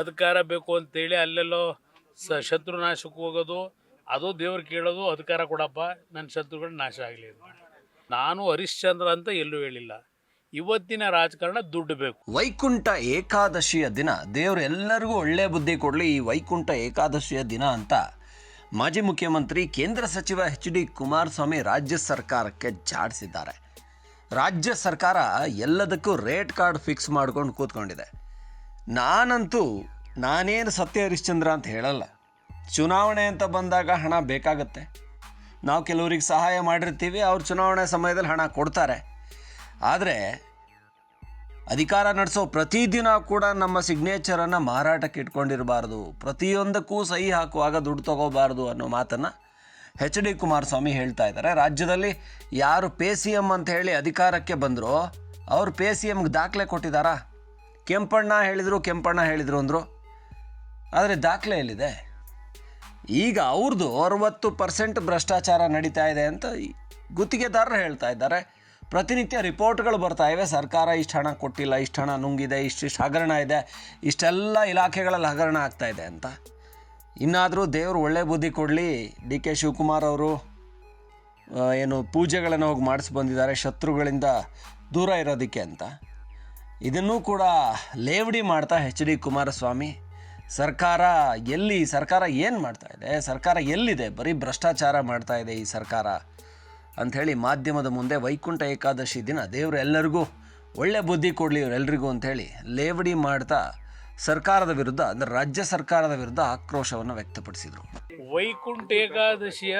ಅಧಿಕಾರ ಬೇಕು ಅಂತೇಳಿ ಅಲ್ಲೆಲ್ಲೋ ಸ ಶತ್ರುನಾಶಕ್ಕೆ ಹೋಗೋದು, ಅದು ದೇವ್ರು ಕೇಳೋದು, ಅಧಿಕಾರ ಕೊಡಪ್ಪ, ನನ್ನ ಶತ್ರುಗಳು ನಾಶ ಆಗಲಿ ನಾನು ಹರಿಶ್ಚಂದ್ರ ಅಂತ ಎಲ್ಲೂ ಹೇಳಿಲ್ಲ. ಇವತ್ತಿನ ರಾಜಕಾರಣ ದುಡ್ಡು ಬೇಕು. ವೈಕುಂಠ ಏಕಾದಶಿಯ ದಿನ, ದೇವರು ಎಲ್ಲರಿಗೂ ಒಳ್ಳೆ ಬುದ್ಧಿ ಕೊಡಲಿ ಈ ವೈಕುಂಠ ಏಕಾದಶಿಯ ದಿನ ಅಂತ ಮಾಜಿ ಮುಖ್ಯಮಂತ್ರಿ ಕೇಂದ್ರ ಸಚಿವ ಎಚ್ ಡಿ ಕುಮಾರಸ್ವಾಮಿ ರಾಜ್ಯ ಸರ್ಕಾರಕ್ಕೆ ಜಾಡಿಸಿದ್ದಾರೆ. ರಾಜ್ಯ ಸರ್ಕಾರ ಎಲ್ಲದಕ್ಕೂ ರೇಟ್ ಕಾರ್ಡ್ ಫಿಕ್ಸ್ ಮಾಡ್ಕೊಂಡು ಕೂತ್ಕೊಂಡಿದೆ. ನಾನಂತೂ ನಾನೇನು ಸತ್ಯ ಹರಿಶ್ಚಂದ್ರ ಅಂತ ಹೇಳಲ್ಲ. ಚುನಾವಣೆ ಅಂತ ಬಂದಾಗ ಹಣ ಬೇಕಾಗತ್ತೆ. ನಾವು ಕೆಲವರಿಗೆ ಸಹಾಯ ಮಾಡಿರ್ತೀವಿ, ಅವ್ರು ಚುನಾವಣೆ ಸಮಯದಲ್ಲಿ ಹಣ ಕೊಡ್ತಾರೆ. ಆದರೆ ಅಧಿಕಾರ ನಡೆಸೋ ಪ್ರತಿದಿನ ಕೂಡ ನಮ್ಮ ಸಿಗ್ನೇಚರನ್ನು ಮಾರಾಟಕ್ಕೆ ಇಟ್ಕೊಂಡಿರಬಾರ್ದು. ಪ್ರತಿಯೊಂದಕ್ಕೂ ಸಹಿ ಹಾಕುವಾಗ ದುಡ್ಡು ತಗೋಬಾರ್ದು ಅನ್ನೋ ಮಾತನ್ನು ಎಚ್ ಡಿ ಕುಮಾರಸ್ವಾಮಿ ಹೇಳ್ತಾ ಇದ್ದಾರೆ. ರಾಜ್ಯದಲ್ಲಿ ಯಾರು ಪೇ ಸಿ ಎಂ ಅಂತ ಹೇಳಿ ಅಧಿಕಾರಕ್ಕೆ ಬಂದರೋ, ಅವರು ಪೇ ಸಿ ಎಮ್ಗೆ ದಾಖಲೆ ಕೊಟ್ಟಿದ್ದಾರಾ? ಕೆಂಪಣ್ಣ ಹೇಳಿದರು ಕೆಂಪಣ್ಣ ಹೇಳಿದರು ಅಂದರು. ಆದರೆ ದಾಖಲೆ ಎಲ್ಲಿದೆ? ಈಗ ಅವ್ರದ್ದು ಅರವತ್ತು ಪರ್ಸೆಂಟ್ ಭ್ರಷ್ಟಾಚಾರ ನಡೀತಾ ಇದೆ ಅಂತ ಗುತ್ತಿಗೆದಾರರು ಹೇಳ್ತಾ ಇದ್ದಾರೆ. ಪ್ರತಿನಿತ್ಯ ರಿಪೋರ್ಟ್ಗಳು ಬರ್ತಾ ಇವೆ. ಸರ್ಕಾರ ಇಷ್ಟು ಹಣ ಕೊಟ್ಟಿಲ್ಲ, ಇಷ್ಟು ಹಣ ನುಂಗಿದೆ ಇಷ್ಟಿಷ್ಟು ಹಗರಣ ಇದೆ, ಇಷ್ಟೆಲ್ಲ ಇಲಾಖೆಗಳಲ್ಲಿ ಹಗರಣ ಆಗ್ತಾ ಇದೆ ಅಂತ. ಇನ್ನಾದರೂ ದೇವರು ಒಳ್ಳೆ ಬುದ್ಧಿ ಕೊಡಲಿ. ಡಿ ಕೆ ಶಿವಕುಮಾರ್ ಅವರು ಏನು ಪೂಜೆಗಳನ್ನು ಹೋಗಿ ಮಾಡಿಸಿ ಬಂದಿದ್ದಾರೆ, ಶತ್ರುಗಳಿಂದ ದೂರ ಇರೋದಕ್ಕೆ ಅಂತ. ಇದನ್ನೂ ಕೂಡ ಲೇವಡಿ ಮಾಡ್ತಾ ಎಚ್ ಡಿ ಕುಮಾರಸ್ವಾಮಿ. ಸರ್ಕಾರ ಎಲ್ಲಿ, ಸರ್ಕಾರ ಏನು ಮಾಡ್ತಾ ಇದೆ? ಸರ್ಕಾರ ಎಲ್ಲಿದೆ? ಬರೀ ಭ್ರಷ್ಟಾಚಾರ ಮಾಡ್ತಾ ಇದೆ ಈ ಸರ್ಕಾರ ಅಂಥೇಳಿ ಮಾಧ್ಯಮದ ಮುಂದೆ ವೈಕುಂಠ ಏಕಾದಶಿ ದಿನ ದೇವರು ಎಲ್ಲರಿಗೂ ಒಳ್ಳೆ ಬುದ್ಧಿ ಕೊಡಲಿ ಇವರೆಲ್ಲರಿಗೂ ಅಂಥೇಳಿ ಲೇವಡಿ ಮಾಡ್ತಾ ಸರ್ಕಾರದ ವಿರುದ್ಧ ಅಂದರೆ ರಾಜ್ಯ ಸರ್ಕಾರದ ವಿರುದ್ಧ ಆಕ್ರೋಶವನ್ನು ವ್ಯಕ್ತಪಡಿಸಿದರು. ವೈಕುಂಠ ಏಕಾದಶಿಯ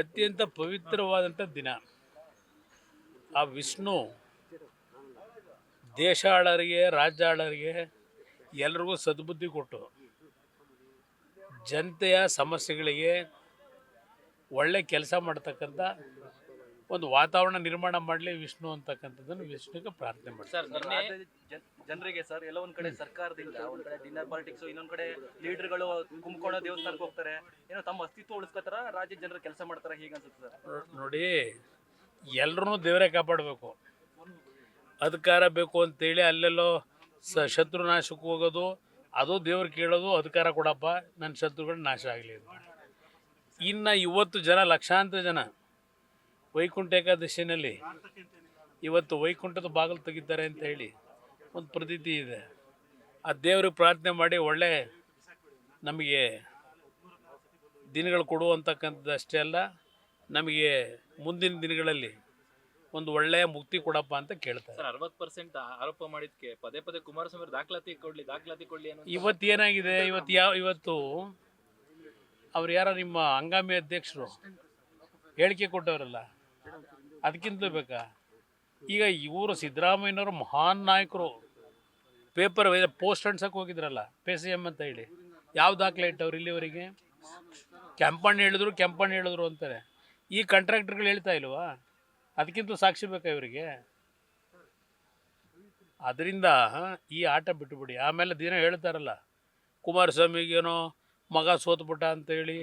ಅತ್ಯಂತ ಪವಿತ್ರವಾದಂಥ ದಿನ. ಆ ವಿಷ್ಣು ದೇಶ ಆಳರಿಗೆ ರಾಜ್ಯ ಆಳರಿಗೆ ಎಲ್ರಿಗೂ ಸದ್ಬುದ್ಧಿ ಕೊಟ್ಟು ಜನತೆಯ ಸಮಸ್ಯೆಗಳಿಗೆ ಒಳ್ಳೆ ಕೆಲಸ ಮಾಡ್ತಕ್ಕಂಥ ಒಂದು ವಾತಾವರಣ ನಿರ್ಮಾಣ ಮಾಡಲಿ ವಿಷ್ಣು ಅಂತಕ್ಕಂಥದ್ದನ್ನು ವಿಷ್ಣುಗೆ ಪ್ರಾರ್ಥನೆ ಮಾಡ್ತಾರೆ ಸರ್ ಜನರಿಗೆ ಸರ್ ಎಲ್ಲ ಒಂದ್ ಕಡೆ ಸರ್ಕಾರದಿಂದ ಒಂದ್ ಕಡೆ ಡಿನ್ನರ್ ಪಾಲಿಟಿಕ್ಸ್ ಇನ್ನೊಂದು ಕಡೆ ಲೀಡರ್ಗಳು ಕುಂಭಕೋಣ ದೇವಸ್ಥಾನಕ್ಕೆ ಹೋಗ್ತಾರೆ. ಏನೋ ತಮ್ಮ ಅಸ್ತಿತ್ವ ಉಳಿಸ್ಕೋತಾರ ರಾಜ್ಯ ಜನರು ಕೆಲಸ ಮಾಡ್ತಾರೆ ಹೀಗೆ ಅನ್ಸುತ್ತೆ ಸರ್? ನೋಡಿ ಎಲ್ಲರೂ ದೇವರೇ ಕಾಪಾಡಬೇಕು. ಅಧಿಕಾರ ಬೇಕು ಅಂತೇಳಿ ಅಲ್ಲೆಲ್ಲೋ ಸ ಶತ್ರುನಾಶಕ್ಕೆ ಹೋಗೋದು, ಅದು ದೇವ್ರು ಕೇಳೋದು, ಅಧಿಕಾರ ಕೊಡಪ್ಪ, ನನ್ನ ಶತ್ರುಗಳು ನಾಶ ಆಗಲಿ ಇನ್ನು ಇವತ್ತು ಜನ, ಲಕ್ಷಾಂತರ ಜನ ವೈಕುಂಠ ಏಕಾದಶಿನಲ್ಲಿ ಇವತ್ತು ವೈಕುಂಠದ ಬಾಗಿಲು ತೆಗಿತಾರೆ ಅಂತ ಹೇಳಿ ಒಂದು ಪ್ರತೀತಿ ಇದೆ. ಆ ದೇವ್ರಿಗೆ ಪ್ರಾರ್ಥನೆ ಮಾಡಿ ಒಳ್ಳೆ ನಮಗೆ ದಿನಗಳು ಕೊಡುವಂತಕ್ಕಂಥದ್ದು ಅಷ್ಟೇ ಅಲ್ಲ, ನಮಗೆ ಮುಂದಿನ ದಿನಗಳಲ್ಲಿ ಒಂದು ಒಳ್ಳೆಯ ಮುಕ್ತಿ ಕೊಡಪ್ಪ ಅಂತ ಕೇಳ್ತಾರೆ. ಸರ್ ಅರವತ್ತು ಪರ್ಸೆಂಟ್ ಆರೋಪ ಮಾಡಿದ್ಕೆ ಪದೇ ಪದೇ ಕುಮಾರಸ್ವಾಮಿ ದಾಖಲಾತಿ ಕೊಡ್ಲಿ ದಾಖಲಾತಿ ಕೊಡ್ಲಿ ಅನ್ನೋ ಇವತ್ತು ಏನಾಗಿದೆ? ಇವತ್ತು ಯಾವ ಇವತ್ತು ಅವ್ರು ಯಾರ ನಿಮ್ಮ ಹಂಗಾಮಿ ಅಧ್ಯಕ್ಷರು ಹೇಳಿಕೆ ಕೊಟ್ಟವರಲ್ಲ ಅದಕ್ಕಿಂತಲೂ ಬೇಕಾ? ಈಗ ಇವರು ಸಿದ್ದರಾಮಯ್ಯನವರು ಮಹಾನ್ ನಾಯಕರು. ಪೇಪರ್ ಪೋಸ್ಟ್ ಅಂಡ್ಸಕ್ಕೆ ಹೋಗಿದ್ರಲ್ಲ ಪೇ ಸಿ ಎಂ ಅಂತ ಹೇಳಿ. ಯಾವ ದಾಖಲೆ ಇಟ್ಟವ್ರು ಇಲ್ಲಿವರೆಗೆ? ಕೆಂಪಣ್ಣ ಹೇಳಿದ್ರು ಕೆಂಪಣ್ಣ ಹೇಳಿದ್ರು ಅಂತಾರೆ. ಈ ಕಾಂಟ್ರಾಕ್ಟರ್ಗಳು ಹೇಳ್ತಾ ಇಲ್ವಾ? ಅದಕ್ಕಿಂತ ಸಾಕ್ಷಿ ಬೇಕಾ ಇವರಿಗೆ? ಅದರಿಂದ ಈ ಆಟ ಬಿಟ್ಟುಬಿಡಿ. ಆಮೇಲೆ ದಿನ ಹೇಳ್ತಾರಲ್ಲ, ಕುಮಾರಸ್ವಾಮಿಗೇನೋ ಮಗ ಸೋತ್ಬಿಟ್ಟ ಅಂತೇಳಿ,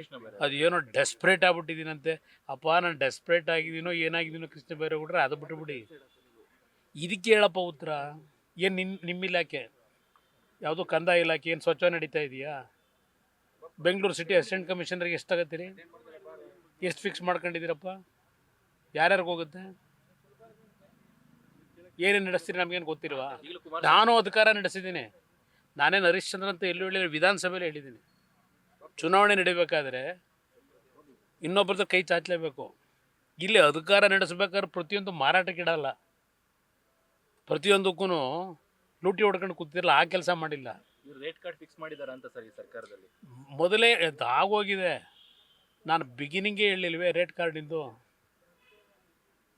ಅದು ಏನೋ ಡೆಸ್ಪ್ರೇಟ್ ಆಗ್ಬಿಟ್ಟಿದ್ದೀನಂತೆ ಅಪ್ಪ, ನಾನು ಡೆಸ್ಪ್ರೇಟ್ ಆಗಿದ್ದೀನೋ, ಏನಾಗಿದ್ದೀನೋ ಕೃಷ್ಣ ಬೈರೇಗೌಡ್ರೆ, ಅದು ಬಿಟ್ಟುಬಿಡಿ. ಇದಕ್ಕೆ ಹೇಳಪ್ಪ ಉತ್ತರ, ಏನು ನಿನ್ನ ನಿಮ್ಮ ಇಲಾಖೆ? ಯಾವುದೋ ಕಂದಾಯ ಇಲಾಖೆ, ಏನು ಸ್ವಚ್ಛ ನಡೀತಾ ಇದೆಯಾ? ಬೆಂಗಳೂರು ಸಿಟಿ ಅಸಿಸ್ಟೆಂಟ್ ಕಮಿಷನರ್ಗೆ ಎಷ್ಟಾಗತ್ತೀರಿ? ಎಷ್ಟು ಫಿಕ್ಸ್ ಮಾಡ್ಕೊಂಡಿದ್ದೀರಪ್ಪ? ಹೋಗುತ್ತೆ? ಏನೇನು ನಡೆಸ್ತೀರಿ ನಮಗೇನು ಗೊತ್ತಿಲ್ವಾ? ನಾನು ಅಧಿಕಾರ ನಡೆಸಿದ್ದೀನಿ. ನಾನೇನು ಹರಿಶ್ಚಂದ್ರ ಅಂತ ಎಲ್ಲೂ ಹೇಳಿಲ್ಲ ವಿಧಾನಸಭೆಯಲ್ಲಿ ಹೇಳಿದ್ದೀನಿ. ಚುನಾವಣೆ ನಡಿಬೇಕಾದ್ರೆ ಇನ್ನೊಬ್ಬರದ್ದು ಕೈ ಚಾಚಲೇಬೇಕು. ಇಲ್ಲಿ ಅಧಿಕಾರ ನಡೆಸಬೇಕಾದ್ರೆ ಪ್ರತಿಯೊಂದು ಮಾರಾಟಕ್ಕಿಡಲ್ಲ ಪ್ರತಿಯೊಂದಕ್ಕೂ ಲೂಟಿ ಹೊಡ್ಕೊಂಡು ಕೂತಿರಲ್ಲ ಆ ಕೆಲಸ ಮಾಡಿಲ್ಲ. ರೇಟ್ ಕಾರ್ಡ್ ಫಿಕ್ಸ್ ಮಾಡಿದಾರ ಅಂತ ಸರ್ ಈ ಸರ್ಕಾರದಲ್ಲಿ. ಮೊದಲೇ ಆಗೋಗಿದೆ ನಾನು ಬಿಗಿನಿಂಗೇ ಹೇಳಿಲ್ವೇ ರೇಟ್ ಕಾರ್ಡಿಂದು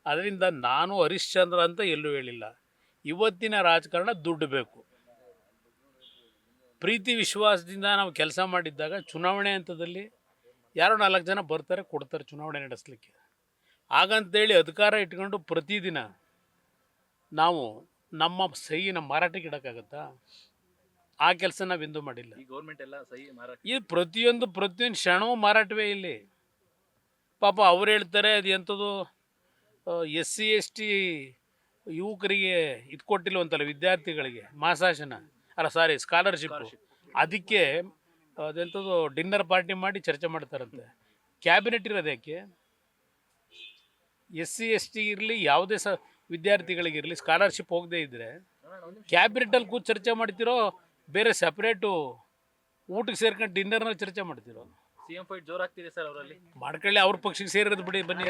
ಅದರಿಂದ ನಾನು ಹರಿಶ್ಚಂದ್ರ ಅಂತ ಎಲ್ಲೂ ಹೇಳಿಲ್ಲ. ಇವತ್ತಿನ ರಾಜಕಾರಣ ದುಡ್ಡು ಬೇಕು. ಪ್ರೀತಿ ವಿಶ್ವಾಸದಿಂದ ನಾವು ಕೆಲಸ ಮಾಡಿದ್ದಾಗ ಚುನಾವಣೆ ಹಂತದಲ್ಲಿ ಯಾರೋ ನಾಲ್ಕು ಜನ ಬರ್ತಾರೆ ಕೊಡ್ತಾರೆ ಚುನಾವಣೆ ನಡೆಸಲಿಕ್ಕೆ. ಹಾಗಂತೇಳಿ ಅಧಿಕಾರ ಇಟ್ಕೊಂಡು ಪ್ರತಿದಿನ ನಾವು ನಮ್ಮ ಸಹಿನ ಮಾರಾಟಕ್ಕೆ ಇಡೋಕ್ಕಾಗತ್ತಾ? ಆ ಕೆಲಸ ನಾವು ನಾವೆಂದೂ ಮಾಡಿಲ್ಲ. ಈ ಗೌರ್ಮೆಂಟ್ ಎಲ್ಲ ಸಹಿ ಮಾರಾಟ ಈ ಪ್ರತಿಯೊಂದು ಪ್ರತಿಯೊಂದು ಕ್ಷಣವೂ ಮಾರಾಟವೇ ಇಲ್ಲಿ. ಪಾಪ ಅವ್ರು ಹೇಳ್ತಾರೆ ಅದು ಎಂಥದ್ದು? ಎಸ್ ಸಿ ಎಸ್ ಟಿ ಯುವಕರಿಗೆ ಇದು ಕೊಟ್ಟಿಲ್ವಂತಲ್ಲ ವಿದ್ಯಾರ್ಥಿಗಳಿಗೆ ಮಾಸಾಶನ ಅಲ್ಲ ಸಾರಿ ಸ್ಕಾಲರ್ಶಿಪ್ ಅದಕ್ಕೆ ಅದೆಂಥದ್ದು ಡಿನ್ನರ್ ಪಾರ್ಟಿ ಮಾಡಿ ಚರ್ಚೆ ಮಾಡ್ತಾರಂತೆ. ಕ್ಯಾಬಿನೆಟ್ ಇರೋದು ಯಾಕೆ? ಎಸ್ ಸಿ ಎಸ್ ಟಿ ಇರಲಿ ಯಾವುದೇ ಸ ವಿದ್ಯಾರ್ಥಿಗಳಿಗಿರಲಿ ಸ್ಕಾಲರ್ಶಿಪ್ ಹೋಗದೇ ಇದ್ದರೆ ಕ್ಯಾಬಿನೆಟಲ್ಲಿ ಕೂತು ಚರ್ಚೆ ಮಾಡ್ತಿರೋ ಬೇರೆ ಸಪ್ರೇಟು ಊಟಕ್ಕೆ ಸೇರ್ಕೊಂಡು ಡಿನ್ನರ್ನಲ್ಲಿ ಚರ್ಚೆ ಮಾಡ್ತಿರೋ? ಸಿಎಂ ಫೈಟ್ ಜೋರಾಗ್ತಿದೆ ಸರ್ ಅವರಲ್ಲಿ. ಮಾಡ್ಕೊಳ್ಳಿ ಅವ್ರ ಪಕ್ಷಕ್ಕೆ ಸೇರಿರೋದು ಬಿಡಿ ಬನ್ನಿ.